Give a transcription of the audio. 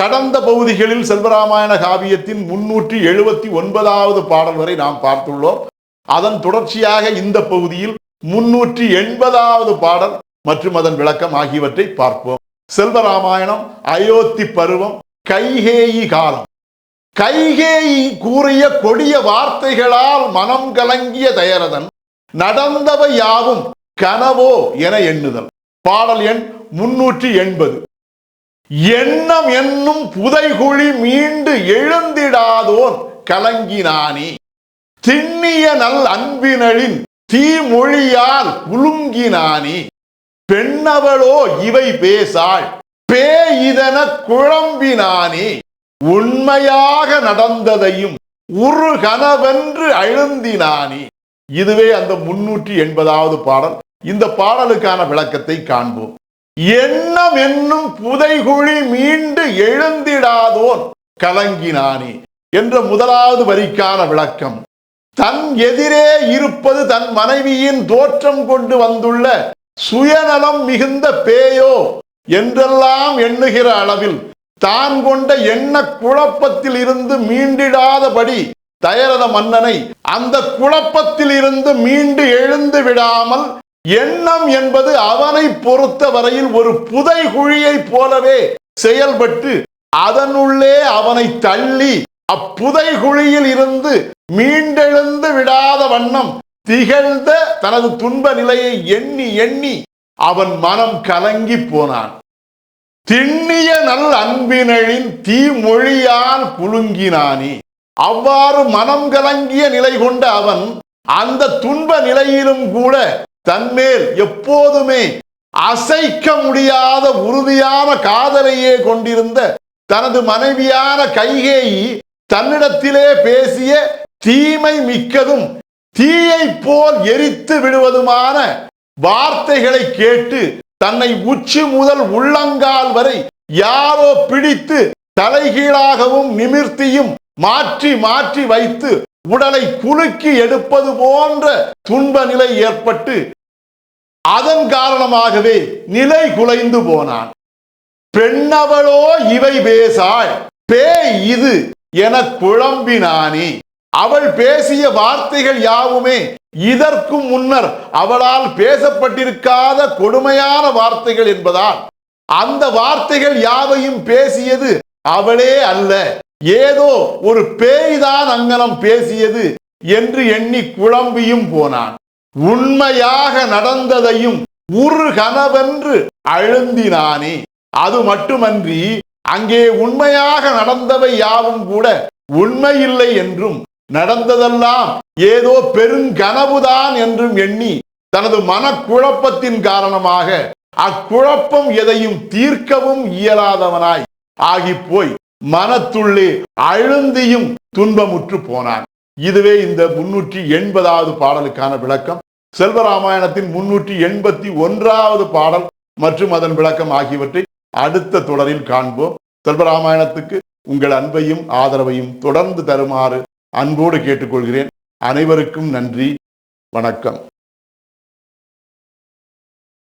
கடந்த பகுதிகளில் செல்வராமாயண காவியத்தின் முன்னூற்றி எழுபத்தி ஒன்பதாவது பாடல் வரை நாம் பார்த்துள்ளோம். அதன் தொடர்ச்சியாக இந்த பகுதியில் முன்னூற்றி எண்பதாவது பாடல் மற்றும் அதன் விளக்கம் ஆகியவற்றை பார்ப்போம். செல்வராமாயணம் அயோத்தி பருவம் கைகேயி காலம். கைகேயி கூறிய கொடிய வார்த்தைகளால் மனம் கலங்கிய தயரதன் நடந்தவை யாவும் கனவோ என எண்ணுதல். பாடல் எண் முன்னூற்றி எண்பது. எண்ணம் என்னும் புதைகுழி மீண்டு எழுந்திடாதோன் கலங்கினானே. திண்ணிய நல் அன்பினழின் தீமொழியால் குலுங்கினானே பெண்ணவளோ இவை பேசாள் பே இதன குழம்பினானே. உண்மையாக நடந்ததையும் உரு கனவென்று அழுந்தினானே. இதுவே அந்த முன்னூற்றி எண்பதாவது பாடல். இந்த பாடலுக்கான விளக்கத்தை காண்போம். எண்ணம் என்னும் புதைகுழி மீண்டு எழுந்திடாதோன் கலங்கினானே என்ற முதலாவது வரிக்கான விளக்கம். தன் எதிரே இருப்பது தன் மனைவியின் தோற்றம் கொண்டு வந்துள்ள சுயநலம் மிகுந்த பேயோ என்றெல்லாம் எண்ணுகிற அளவில் தான் கொண்ட எண்ண குழப்பத்தில் இருந்து மீண்டிடாதபடி தயரத மன்னனை அந்த குழப்பத்தில் இருந்து மீண்டு எழுந்து விடாமல் எண்ணம் என்பது அவனை பொறுத்த வரையில் ஒரு புதை குழியை போலவே செயல்பட்டு அதனுள்ளே அவனை தள்ளி அப்புதை குழியில் இருந்து மீண்டெழுந்து விடாத வண்ணம் திகழ்ந்த தனது துன்ப நிலையை எண்ணி எண்ணி அவன் மனம் கலங்கி போனான். திண்ணிய நல் அன்பினழின் தீமொழியால் குலுங்கினானே அவ்வாறு மனம் கலங்கிய நிலை கொண்ட அவன் அந்த துன்ப நிலையிலும் கூட தன்மேல் எப்போதுமே அசைக்க முடியாத உறுதியான காதலையே கொண்டிருந்த தனது மனைவியான கைகேயி தன்னிடத்திலே பேசிய தீமை மிக்கதும் தீயை போல் எரித்து விடுவதுமான வார்த்தைகளை கேட்டு தன்னை உச்சி முதல் உள்ளங்கால் வரை யாரோ பிடித்து தலைகீழாகவும் நிமிர்த்தியும் மாற்றி மாற்றி வைத்து உடலை குலுக்கி எடுப்பது போன்ற துன்ப நிலை ஏற்பட்டு அதன் காரணமாகவே நிலை குலைந்து போனான். பெண்ணவளோ இவை பேசாள் பே இது என குழம்பினானே. அவள் பேசிய வார்த்தைகள் யாவுமே இதற்கும் முன்னர் அவளால் பேசப்பட்டிருக்காத கொடுமையான வார்த்தைகள் என்பதால் அந்த வார்த்தைகள் யாவையும் பேசியது அவளே அல்ல. ஏதோ ஒரு பேய்தான் அங்கனம் பேசியது என்று எண்ணி குழம்பியும் போனான். உண்மையாக நடந்ததையும் உரு கனவென்று அழுந்தினானே. அது மட்டுமன்றி அங்கே உண்மையாக நடந்தவை யாவும் கூட உண்மையில்லை என்றும் நடந்ததெல்லாம் ஏதோ பெருங்கனவுதான் என்றும் எண்ணி தனது மனக்குழப்பத்தின் காரணமாக அக்குழப்பம் எதையும் தீர்க்கவும் இயலாதவனாய் ஆகிப் போய் மனத்துள்ளே அழுந்தியும் துன்பமுற்று போனான். இதுவே இந்த முன்னூற்றி எண்பதாவது பாடலுக்கான விளக்கம். செல்வராமாயணத்தின் முன்னூற்றி எண்பத்தி ஒன்றாவது பாடல் மற்றும் அதன் விளக்கம் ஆகியவற்றை அடுத்த தொடரில் காண்போம். செல்வராமாயணத்துக்கு உங்கள் அன்பையும் ஆதரவையும் தொடர்ந்து தருமாறு அன்போடு கேட்டுக்கொள்கிறேன். அனைவருக்கும் நன்றி. வணக்கம்.